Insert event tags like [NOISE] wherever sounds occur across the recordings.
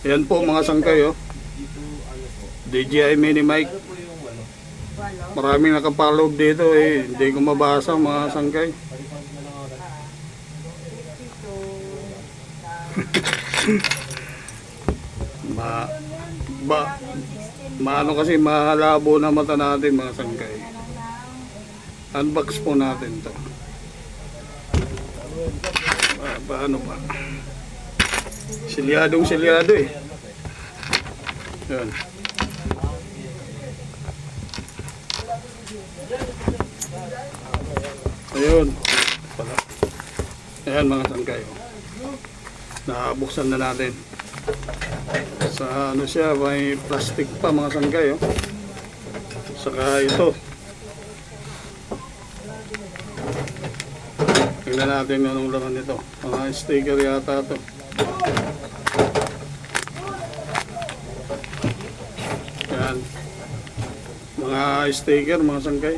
Yan po mga sangkay oh. DJI Mini Mic. Maraming nakapaload dito eh. Hindi ko mabasa mga sangkay. [LAUGHS] Ma ba maano kasi mahalabo na mata natin mga sangkay. Unbox po natin to. Ah, paano pa? Silyadong silyado eh. Yan. Ayun. Pala. Ayan mga sangkay. Nakabuksan na natin. Sa ano siya, may plastic pa mga sangkay. Oh. Saka ito. Tingnan natin anong laman nito. Mga sticker yata to. Yan. Mga sticker, mga sangkay.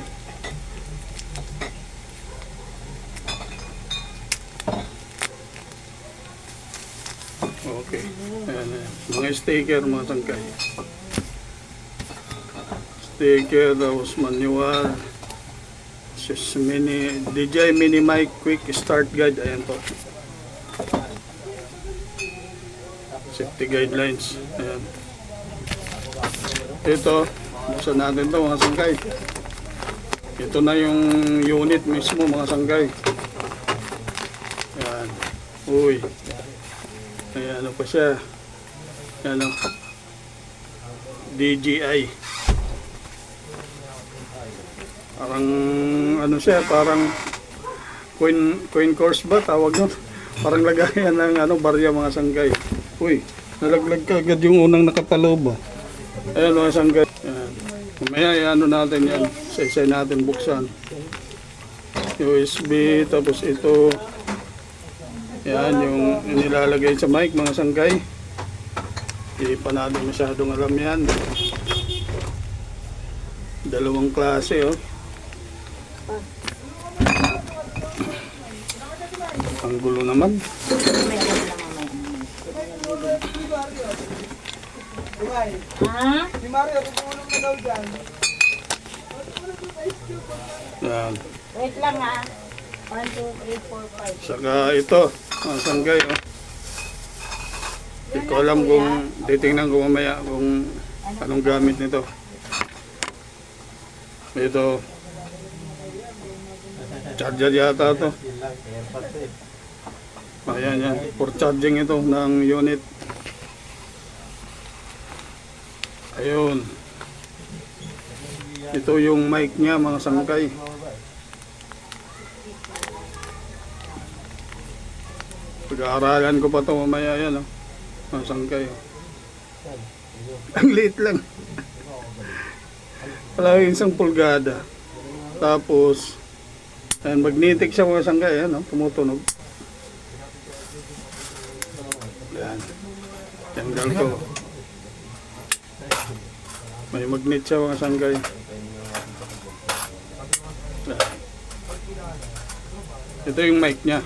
Okay. Ayan. Mga sticker, mga sangkay. Sticker, tapos manual. Just mini, DJI Mini Mic Quick Start Guide. Ayan po. Safety guidelines. Ayan. Ito, buksan natin to mga sangkay. Ito na yung unit mismo mga sangkay. Ayan. Uy. Ayan, ano pa siya. Ayan o. DJI. Parang ano siya, parang coin, coin course ba tawag nun? Parang lagayan ng ano, barya mga sanggay. Uy, nalaglag ka agad yung unang nakapalob. ah. Ayan mga sanggay. Ayan. Mamaya ano natin yan. Sa-isa natin buksan. USB, tapos ito. Yan, yung nilalagay sa mic, mga sanggay. Hindi pa natin masyadong alam yan. Dalawang klase, oh. Ang gulo naman. Ha? Si Mario, tutulong na daw dyan. Yan. Wait lang ha. 1, 2, 3, 4, 5. Saka ito, sanggay, oh. Hindi ko alam kung, titingnan ko mamaya kung anong gamit nito. Ito, charger yata to. Ayan yan, for charging ito ng unit. Ayun. Ito yung mic niya mga sangkay. Pag-aaralan ko pa ito mamaya yan. Oh. Mga sangkay. Oh. Ang liit lang. [LAUGHS] Yung isang pulgada. Tapos, ayan, magnetic siya mga sangkay. Ayan, oh, tumutunog. Yan. Tanggal ko. May magnet siya mga sanggay. Ito yung mic niya.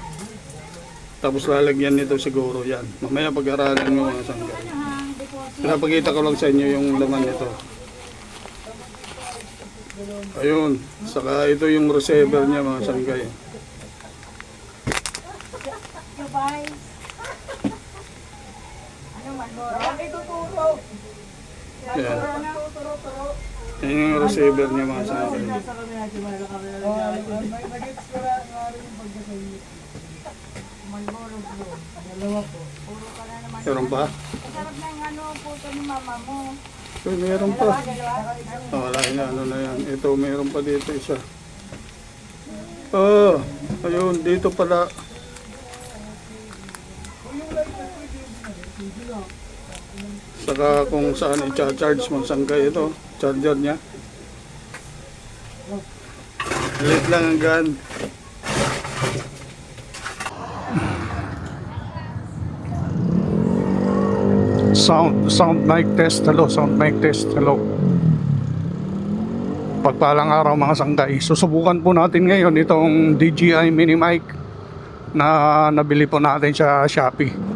Tapos lalagyan nito siguro yan. Mamaya pag-aralan mo mga sanggay. Pinapakita ko lang sa inyo yung laman nito. Ayun. Saka ito yung receiver niya mga sanggay. Ano man mo? Bakit tuturo? Yan. Yan yung receiver niya mga. Oh, po. Ka na naman. Meron pa? Masarap na yung ano, puto ni mama mo. Uy, meron pa. Oh, wala na, ano na yan. Ito, mayroon pa dito isa. Oh, ayun, dito pala. Saka kung saan i-charge mo sanggay ito, charger niya. Lit lang ang gan. Sound, sound mic test, hello, sound mic test, hello. Pagpalang araw mga sanggay, susubukan po natin ngayon itong DJI Mini Mic na nabili po natin sa Shopee.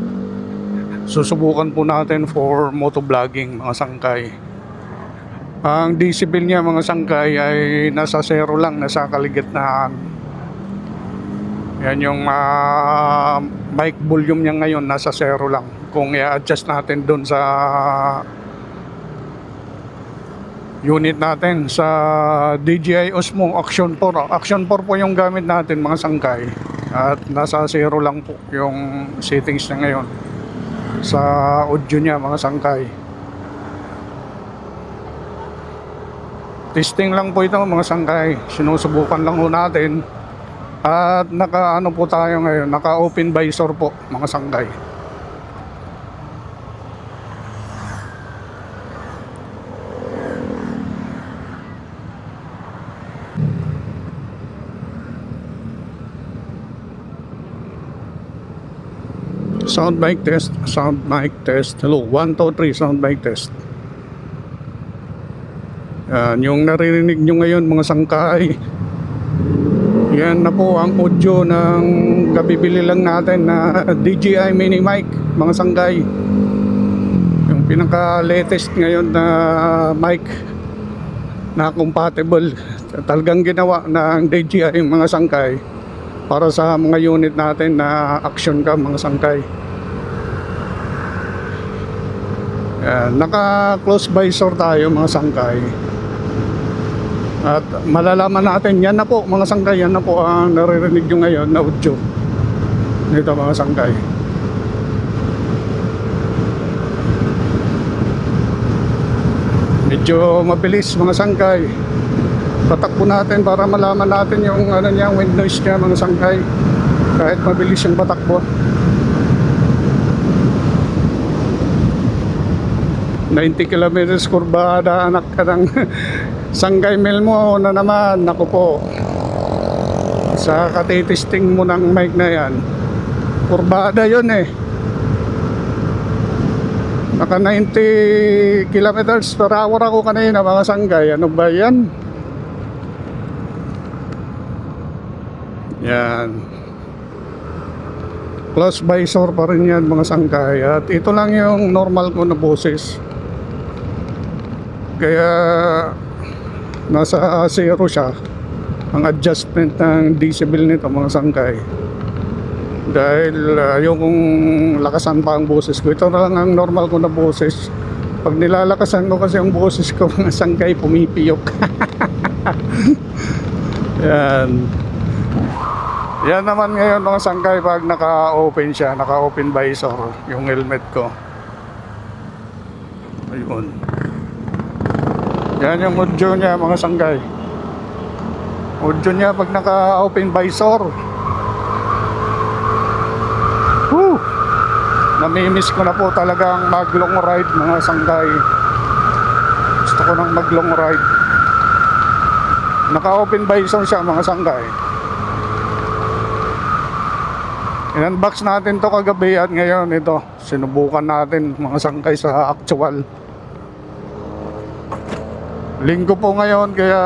Susubukan po natin for motovlogging mga sangkay. Ang decibel niya mga sangkay ay nasa zero lang, nasa kaligitnaan. Yan yung ah, mic volume niya ngayon, nasa zero lang. Kung i-adjust natin doon sa unit natin sa DJI Osmo Action 4. Action 4 po yung gamit natin mga sangkay. At nasa zero lang po yung settings niya ngayon sa audio niya mga sangkay. Testing lang po ito mga sangkay. Sinusubukan lang po natin. At naka ano po tayo ngayon, naka open visor po mga sangkay. Sound mic test, sound mic test. Hello, 1, 2, 3, sound mic test. Yan, yung naririnig nyo ngayon mga sangkay. Yan na po ang audio ng kabibili lang natin na DJI mini mic mga sangkay. Yung pinaka-latest ngayon na mic na compatible. Talagang ginawa ng DJI mga sangkay para sa mga unit natin na action cam mga sangkay. Yan, naka-close visor tayo mga sangkay. At malalaman natin, yan na po mga sangkay, yan na po ang naririnig nyo ngayon na audio. Nito mga sangkay. Medyo mabilis mga sangkay. Patakbo natin para malaman natin yung ano niya, wind noise niya mga sangkay. Kahit mabilis yung patakbo. ...90 kilometers kurbada anak ka ng [LAUGHS] sanggay mil mo. Na naman naku po. Sa katitesting mo ng mic na yan kurbada yun eh. Naka 90 kilometers per hour ako kanina mga sanggay ano ba yan yan. Close visor pa rin yan mga sangkay. At ito lang yung normal ko na boses. Kaya nasa zero siya ang adjustment ng decibel nito mga sangkay. Dahil uh, yung lakasan pa ang boses ko. Ito lang ang normal ko na boses. Pag nilalakasan ko kasi ang boses ko [LAUGHS] mga sangkay pumipiyok. [LAUGHS] Yan yan naman ngayon mga sangkay pag naka-open siya naka-open visor yung helmet ko ayun yan yung audio niya mga sanggay. Audio niya pag naka-open visor. Woo! Namimiss ko na po talagang mag-long ride mga sanggay. Gusto ko nang mag-long ride. Naka-open visor siya mga sanggay. In-unbox natin to kagabi at ngayon ito. Sinubukan natin mga sangkay sa actual. Linggo po ngayon kaya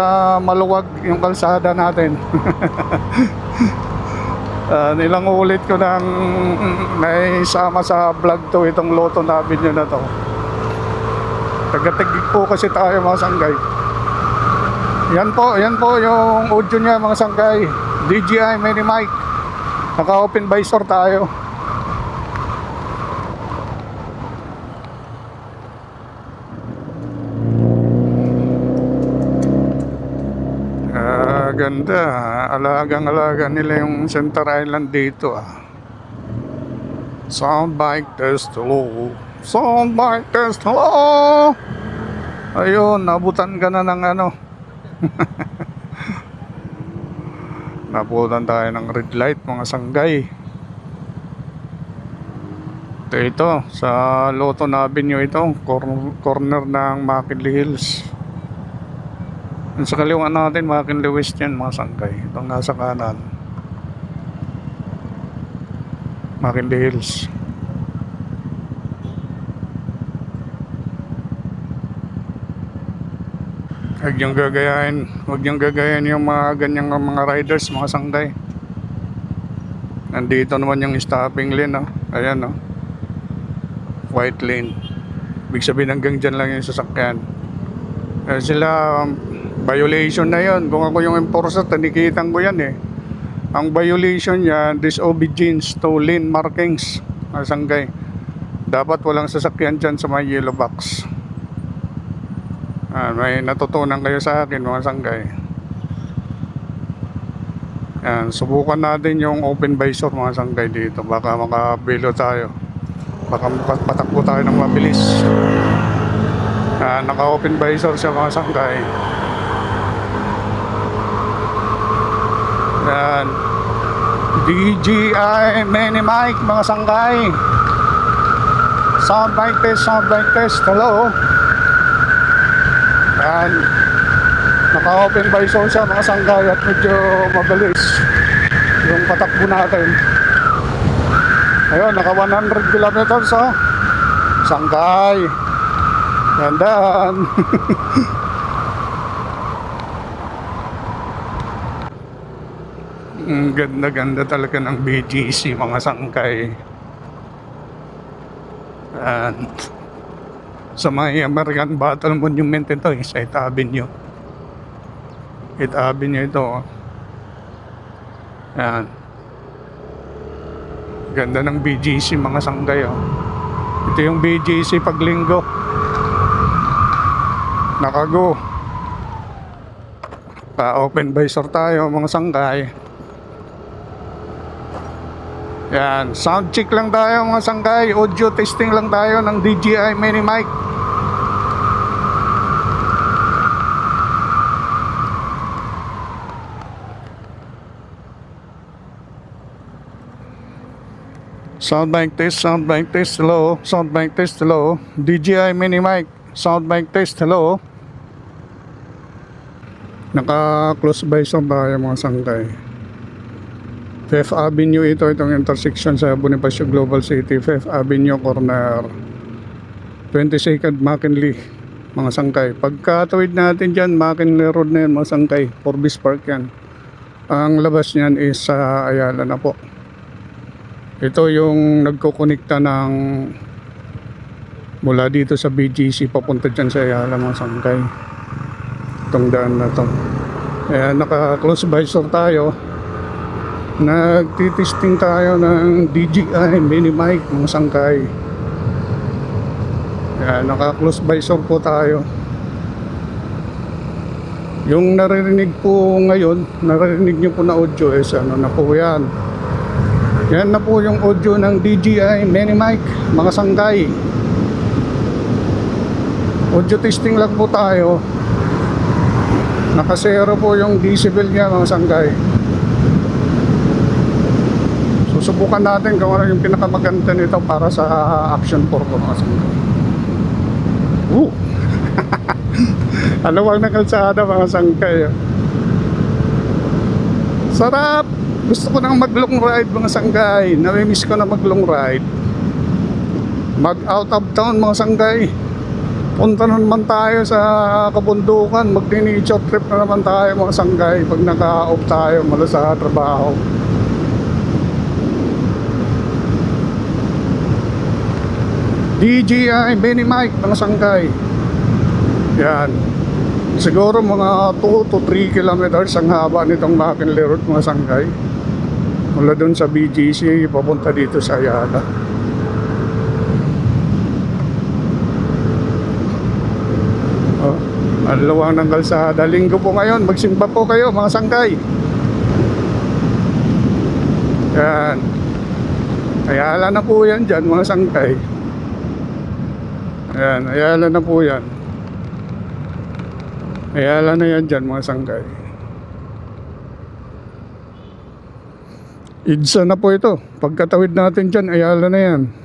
maluwag yung kalsada natin. uh, [LAUGHS] nilang ulit ko nang naisama sa vlog to itong Lotto Avenue na to. Tagatagig po kasi tayo mga sanggay. Yan po, yan po yung audio niya mga sanggay. DJI Mini Mic. Naka-open visor tayo. Ah, ganda. Alagang-alaga nila yung Center Island dito ah. Sound bike test, hello. Sound bike test, hello. Ayun, nabutan ka na ng ano. [LAUGHS] Nabutan tayo ng red light, mga sanggay. Ito, ito sa Lotto Avenue ito, corner, corner ng McKinley Hills. Yung sa kaliwa natin, McKinley West yan, mga sangkay. Itong nasa kanan. McKinley Hills. Huwag niyong gagayahin. Huwag niyong gagayahin yung mga ganyang mga riders, mga sangkay. Nandito naman yung stopping lane, oh. Ayan, oh. white lane. Ibig sabihin hanggang dyan lang yung sasakyan. Eh, sila, um, violation na yon Kung ako yung enforcer, tanikitan ko yan eh. Ang violation niya, disobedience to lane markings. Mga sanggay. Dapat walang sasakyan dyan sa may yellow box. Ah, may natutunan kayo sa akin mga sanggay. Yan, subukan natin yung open visor mga sanggay dito. Baka makabilo tayo. Baka patakbo tayo ng mabilis. Ah, naka-open visor siya mga sanggay. Yan. DJI Mini Mic mga sanggay. Sound mic test, sound mic test. Hello. Yan. Naka-open visor siya mga sanggay at medyo mabilis yung patakbo natin. Ayun, naka 100 kilometers oh. Sanggay. Gandaan. [LAUGHS] Ang ganda-ganda talaga ng BGC mga sangkay. Yan. Sa may American Battle Monument ito, eh, sa 8th Avenue. 8th Avenue ito. oh. Yan. Ganda ng BGC mga sanggay. Oh. Ito yung BGC paglinggo. Nakago. Pa-open visor tayo mga sanggay. Yan, sound check lang tayo mga sanggay. Audio testing lang tayo ng DJI Mini Mic. Sound mic test, sound mic test, hello. Sound mic test, hello. DJI Mini Mic, sound mic test, hello. Naka-close visor tayo mga sanggay. Fifth Avenue ito, itong intersection sa Bonifacio Global City, Fifth Avenue corner. 22nd McKinley, mga sangkay. Pagkatawid natin dyan, McKinley Road na yan, mga sangkay. Forbes Park yan. Ang labas niyan is sa Ayala na po. Ito yung nagkukonekta ng mula dito sa BGC papunta dyan sa Ayala mga sangkay. Itong daan na to. Kaya naka-close visor tayo. Nagtitesting tayo ng DJI Mini Mic mga sangkay. Kaya naka-close visor po tayo. Yung naririnig po ngayon, naririnig nyo po na audio is ano na po yan. Yan na po yung audio ng DJI Mini Mic, mga sanggay. Audio testing lang po tayo. Nakasero po yung decibel niya mga sanggay. Susubukan natin kung ano yung pinakamaganda nito para sa action 4 ko mga sanggay. Woo! [LAUGHS] Alawang na kalsada mga sangkay. oh. Sarap! Gusto ko nang mag long ride mga sanggay. Namimiss ko na mag long ride. Mag out of town mga sanggay. Punta na naman tayo sa kabundukan. Mag nature trip na naman tayo mga sanggay. Pag naka-off tayo mula sa trabaho. DJI Mini Mic mga sanggay. Yan. Siguro mga 2 to 3 kilometers ang haba nitong McKinley Road mga sanggay. Mula doon sa BGC, papunta dito sa Ayala. Oh, ang luwang ng kalsada. Linggo po ngayon, magsimba po kayo mga sanggay. Yan. Ayala na po yan dyan mga sanggay. Ayan, ayala na po yan. Ayala na yan dyan mga sanggay. Idsa na po ito. Pagkatawid natin dyan, ayala na yan.